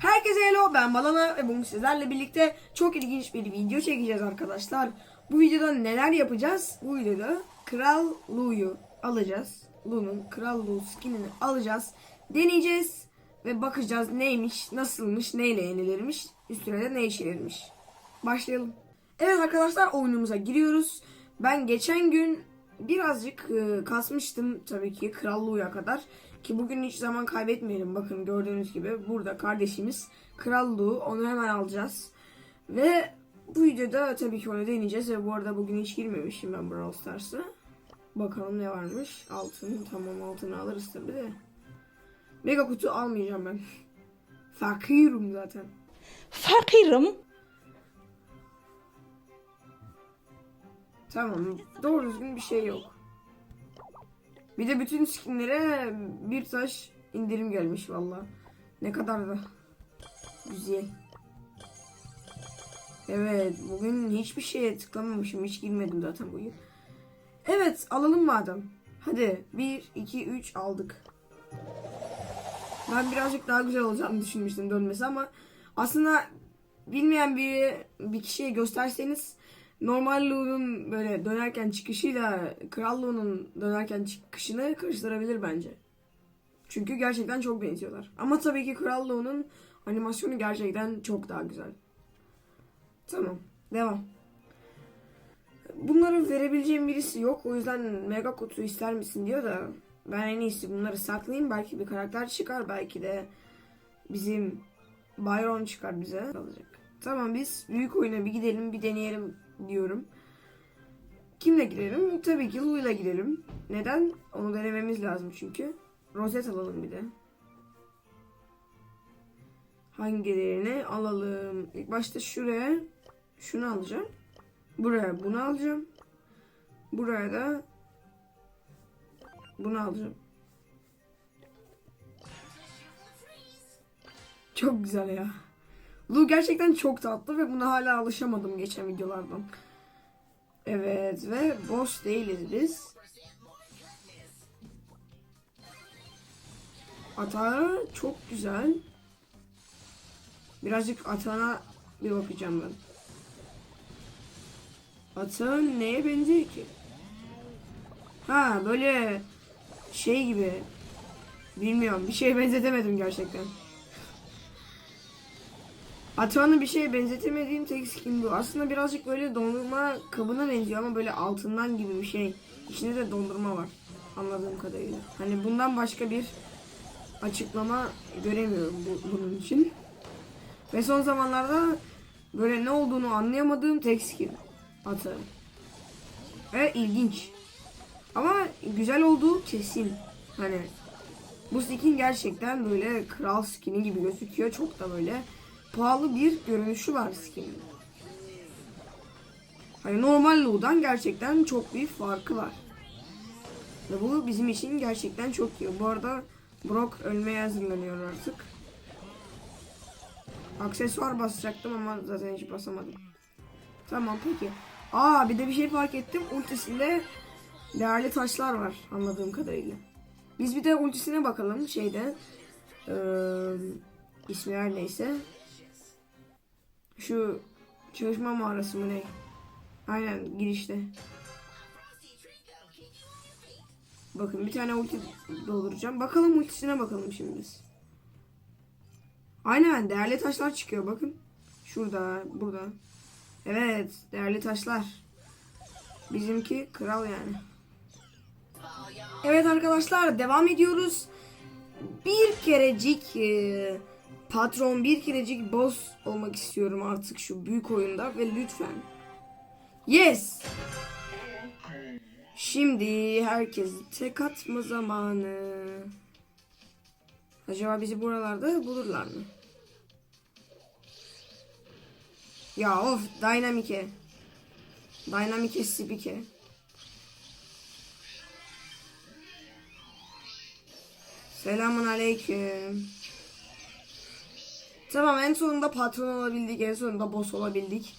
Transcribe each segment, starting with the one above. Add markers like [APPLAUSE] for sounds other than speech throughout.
Herkese hello ben Balana ve bugün sizlerle birlikte çok ilginç bir video çekeceğiz arkadaşlar. Bu videoda neler yapacağız? Bu videoda Kral Lu'yu alacağız. Lu'nun Kral Lu skinini alacağız. Deneyeceğiz ve bakacağız neymiş, nasılmış, neyle yenilirmiş, üstüne de ne işlenirmiş. Başlayalım. Evet arkadaşlar oyunumuza giriyoruz. Ben geçen gün birazcık e, kasmıştım tabii ki krallığa kadar. Ki bugün hiç zaman kaybetmeyelim. Bakın gördüğünüz gibi burada kardeşimiz krallığı onu hemen alacağız. Ve bu videoda tabii ki onu deneyeceğiz. Ve bu arada bugün hiç girmemişim ben Brawl Stars'a. Bakalım ne varmış. Altın tamam altını alırız tabii de. Mega kutu almayacağım ben. [LAUGHS] Fakirim zaten. Fakirim. Tamam. Doğru düzgün bir şey yok. Bir de bütün skinlere bir taş indirim gelmiş valla. Ne kadar da güzel. Evet bugün hiçbir şeye tıklamamışım. Hiç girmedim zaten bugün. Evet alalım madem. Hadi 1, 2, 3 aldık. Ben birazcık daha güzel olacağını düşünmüştüm dönmesi ama aslında bilmeyen bir, bir kişiye gösterseniz normal Lu'nun böyle dönerken çıkışıyla Kral Lu'nun dönerken çıkışını karıştırabilir bence. Çünkü gerçekten çok benziyorlar. Ama tabii ki Kral Lu'nun animasyonu gerçekten çok daha güzel. Tamam. Devam. Bunları verebileceğim birisi yok. O yüzden mega kutu ister misin diyor da ben en iyisi bunları saklayayım. Belki bir karakter çıkar. Belki de bizim Byron çıkar bize. Kalacak. Tamam biz büyük oyuna bir gidelim bir deneyelim diyorum. Kimle girelim? Tabii ki Lu'yla gidelim. Neden? Onu denememiz lazım çünkü. Rozet alalım bir de. Hangilerini alalım? İlk başta şuraya şunu alacağım. Buraya bunu alacağım. Buraya da bunu alacağım. Çok güzel ya. Lu gerçekten çok tatlı ve buna hala alışamadım geçen videolardan. Evet ve boss değiliz biz. Ata çok güzel. Birazcık Ata'na bir bakacağım ben. Ata neye benziyor ki? Ha böyle şey gibi. Bilmiyorum bir şeye benzetemedim gerçekten. Atağını bir şeye benzetemediğim tek skin bu. Aslında birazcık böyle dondurma kabına benziyor ama böyle altından gibi bir şey. İçinde de dondurma var. Anladığım kadarıyla. Hani bundan başka bir açıklama göremiyorum bu, bunun için. Ve son zamanlarda böyle ne olduğunu anlayamadığım tek skin. Atağı. Ve ilginç. Ama güzel olduğu kesin. Hani bu skin gerçekten böyle kral skini gibi gözüküyor. Çok da böyle pahalı bir görünüşü var skinin. Hani normal Lu'dan gerçekten çok bir farkı var. Ve bu bizim için gerçekten çok iyi. Bu arada Brock ölmeye hazırlanıyor artık. Aksesuar basacaktım ama zaten hiç basamadım. Tamam peki. Aa bir de bir şey fark ettim. Ultisinde değerli taşlar var anladığım kadarıyla. Biz bir de ultisine bakalım şeyde. Ee, ismi her neyse. Şu çalışma mağarası mı ne? Aynen girişte. Bakın bir tane ulti dolduracağım. Bakalım ultisine bakalım şimdi biz. Aynen değerli taşlar çıkıyor bakın. Şurada, burada. Evet, değerli taşlar. Bizimki kral yani. Evet arkadaşlar devam ediyoruz. Bir kerecik e, patron bir kerecik boss olmak istiyorum artık şu büyük oyunda ve lütfen. Yes. Şimdi herkes tek atma zamanı. Acaba bizi buralarda bulurlar mı? Ya of Dynamic'e. Dynamic'e Spike. Selamun aleyküm. Tamam en sonunda patron olabildik. En sonunda boss olabildik.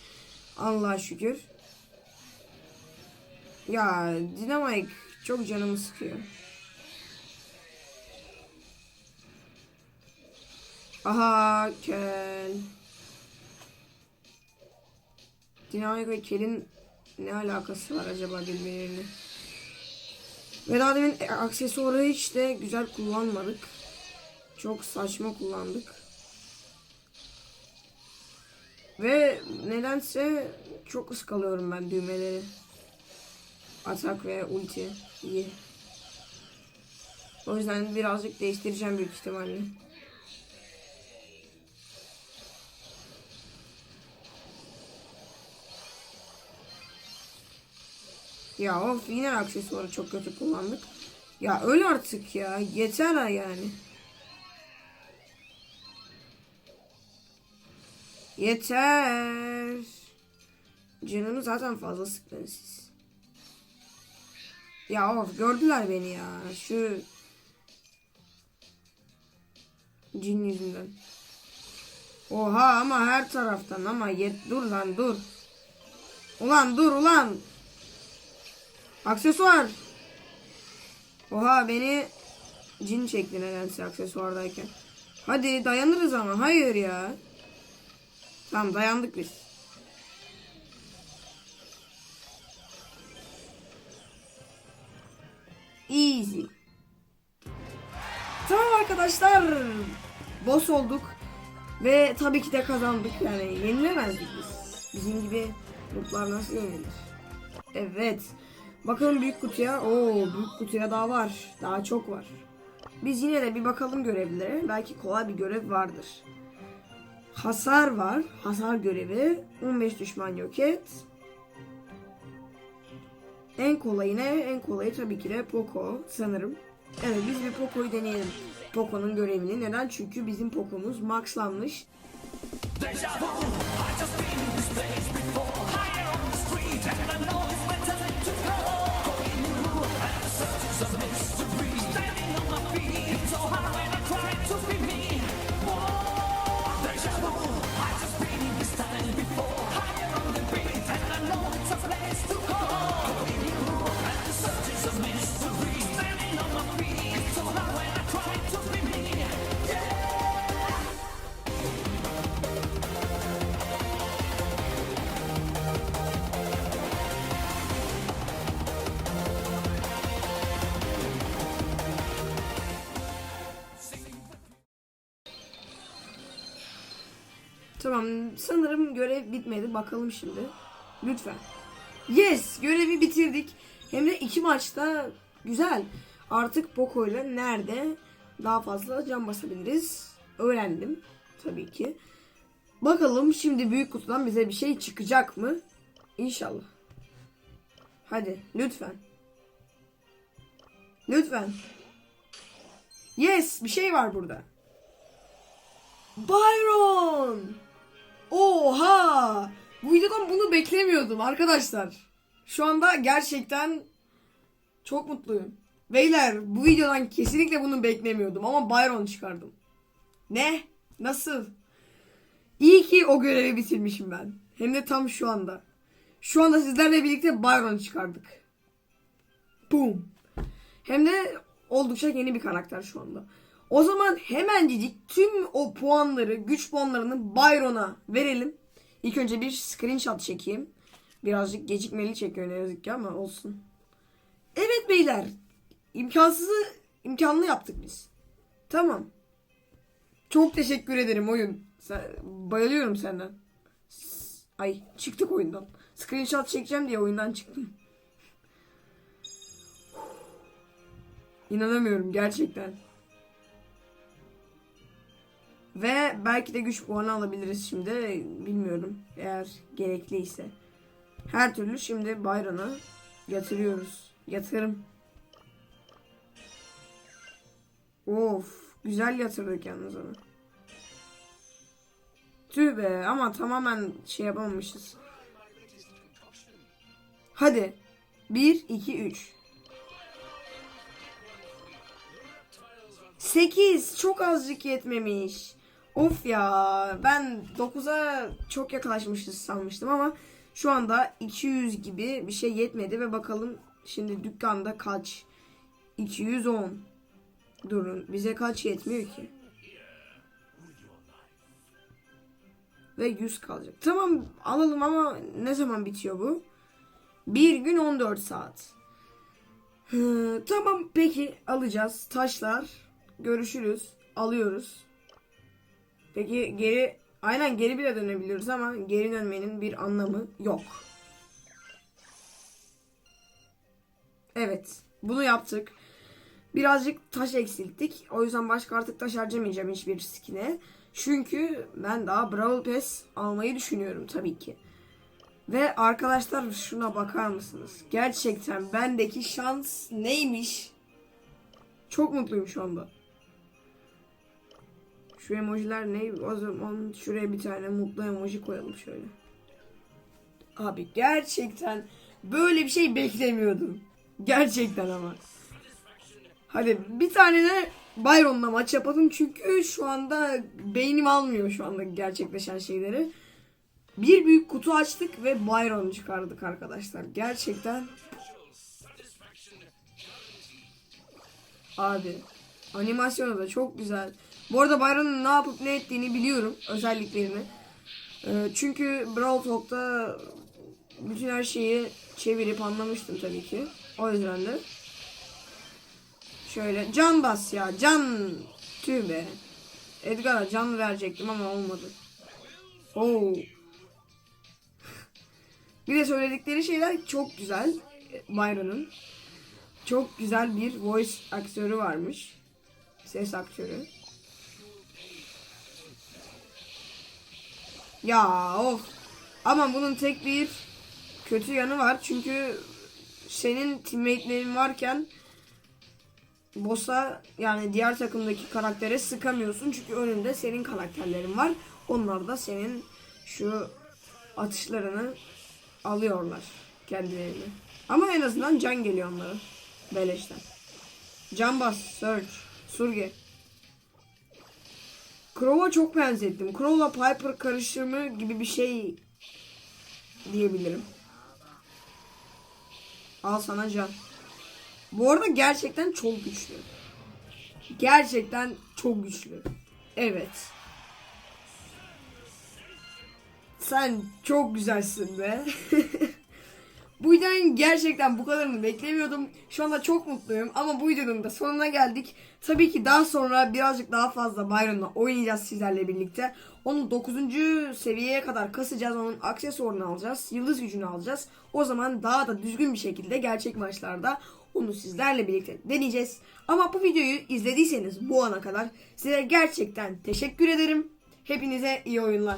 Allah'a şükür. Ya Dynamite çok canımı sıkıyor. Aha kel. Dinamik ve kelin ne alakası var acaba birbirlerine? Ve daha demin aksesuarı hiç de güzel kullanmadık. Çok saçma kullandık. Ve nedense çok ıskalıyorum ben düğmeleri. Atak ve ulti. İyi. O yüzden birazcık değiştireceğim büyük ihtimalle. Ya of yine aksesuarı çok kötü kullandık. Ya öl artık ya. Yeter ha yani. Yeter. Canımı zaten fazla sıktınız siz. Ya of gördüler beni ya. Şu cin yüzünden. Oha ama her taraftan ama yet dur lan dur. Ulan dur ulan. Aksesuar. Oha beni cin çekti nedense aksesuardayken. Hadi dayanırız ama hayır ya. Tamam dayandık biz. Easy. Tamam arkadaşlar. Boss olduk. Ve tabii ki de kazandık. Yani yenilemezdik biz. Bizim gibi gruplar nasıl yenilir? Evet. Bakalım büyük kutuya. Oo büyük kutuya daha var. Daha çok var. Biz yine de bir bakalım görevlere. Belki kolay bir görev vardır. Hasar var. Hasar görevi. 15 düşman yok et. En kolayı ne? En kolayı tabii ki de Poco sanırım. Evet biz bir Poco'yu deneyelim. Poco'nun görevini. Neden? Çünkü bizim Poco'muz maxlanmış. Tamam sanırım görev bitmedi. Bakalım şimdi. Lütfen. Yes görevi bitirdik. Hem de iki maçta güzel. Artık Poco ile nerede daha fazla can basabiliriz. Öğrendim tabii ki. Bakalım şimdi büyük kutudan bize bir şey çıkacak mı? İnşallah. Hadi lütfen. Lütfen. Yes bir şey var burada. Byron! Oha! Bu videodan bunu beklemiyordum arkadaşlar. Şu anda gerçekten çok mutluyum. Beyler bu videodan kesinlikle bunu beklemiyordum ama Byron çıkardım. Ne? Nasıl? İyi ki o görevi bitirmişim ben. Hem de tam şu anda. Şu anda sizlerle birlikte Byron çıkardık. Boom. Hem de oldukça yeni bir karakter şu anda. O zaman hemencik tüm o puanları, güç puanlarını Byron'a verelim. İlk önce bir screenshot çekeyim. Birazcık gecikmeli çekiyor ne yazık ki ama olsun. Evet beyler. imkansızı imkanlı yaptık biz. Tamam. Çok teşekkür ederim oyun. Sen, bayılıyorum senden. Ay çıktık oyundan. Screenshot çekeceğim diye oyundan çıktım. [LAUGHS] İnanamıyorum gerçekten. Ve belki de güç puanı alabiliriz şimdi. Bilmiyorum. Eğer gerekliyse. Her türlü şimdi Byron'a yatırıyoruz. Yatırım. Of. Güzel yatırdık yalnız onu. Tüh be ama tamamen şey yapamamışız. Hadi. 1, 2, 3. 8 çok azıcık yetmemiş. Of ya ben 9'a çok yaklaşmışız sanmıştım ama şu anda 200 gibi bir şey yetmedi ve bakalım şimdi dükkanda kaç? 210. Durun bize kaç yetmiyor ki? ve 100 kalacak. Tamam alalım ama ne zaman bitiyor bu? Bir gün 14 saat. Hı, tamam peki alacağız. Taşlar. Görüşürüz. Alıyoruz. Peki geri aynen geri bile dönebiliyoruz ama geri dönmenin bir anlamı yok. Evet. Bunu yaptık. Birazcık taş eksilttik. O yüzden başka artık taş harcamayacağım hiçbir skine. Çünkü ben daha Brawl Pass almayı düşünüyorum tabii ki. Ve arkadaşlar şuna bakar mısınız? Gerçekten bendeki şans neymiş? Çok mutluyum şu anda. Şu emojiler ne? O zaman şuraya bir tane mutlu emoji koyalım şöyle. Abi gerçekten böyle bir şey beklemiyordum. Gerçekten ama. Hadi bir tane de Byron'la maç yapalım çünkü şu anda beynim almıyor şu anda gerçekleşen şeyleri. Bir büyük kutu açtık ve Byron çıkardık arkadaşlar. Gerçekten Abi animasyonu da çok güzel. Bu arada Byron'un ne yapıp ne ettiğini biliyorum özelliklerini. Ee, çünkü Brawl Talk'ta bütün her şeyi çevirip anlamıştım tabii ki. O yüzden de şöyle can bas ya can tüh be. Edgar'a can verecektim ama olmadı. Oo. [LAUGHS] Bir de söyledikleri şeyler çok güzel. Byron'un. Çok güzel bir voice aktörü varmış. Ses aktörü. Ya of. Ama bunun tek bir kötü yanı var. Çünkü senin teammate'lerin varken boss'a yani diğer takımdaki karaktere sıkamıyorsun. Çünkü önünde senin karakterlerin var. Onlar da senin şu atışlarını alıyorlar kendilerini. Ama en azından can geliyor onlara. Beleşten. Can bas, Surge. Crow'a çok benzettim. Crow'la Piper karışımı gibi bir şey diyebilirim. Al sana can. Bu arada gerçekten çok güçlü. Gerçekten çok güçlü. Evet. Sen çok güzelsin be. [LAUGHS] bu videonun gerçekten bu kadarını beklemiyordum. Şu anda çok mutluyum ama bu videonun da sonuna geldik. Tabii ki daha sonra birazcık daha fazla Byron'la oynayacağız sizlerle birlikte. Onu 9. seviyeye kadar kasacağız. Onun aksesuarını alacağız. Yıldız gücünü alacağız. O zaman daha da düzgün bir şekilde gerçek maçlarda onu sizlerle birlikte deneyeceğiz. Ama bu videoyu izlediyseniz bu ana kadar size gerçekten teşekkür ederim. Hepinize iyi oyunlar.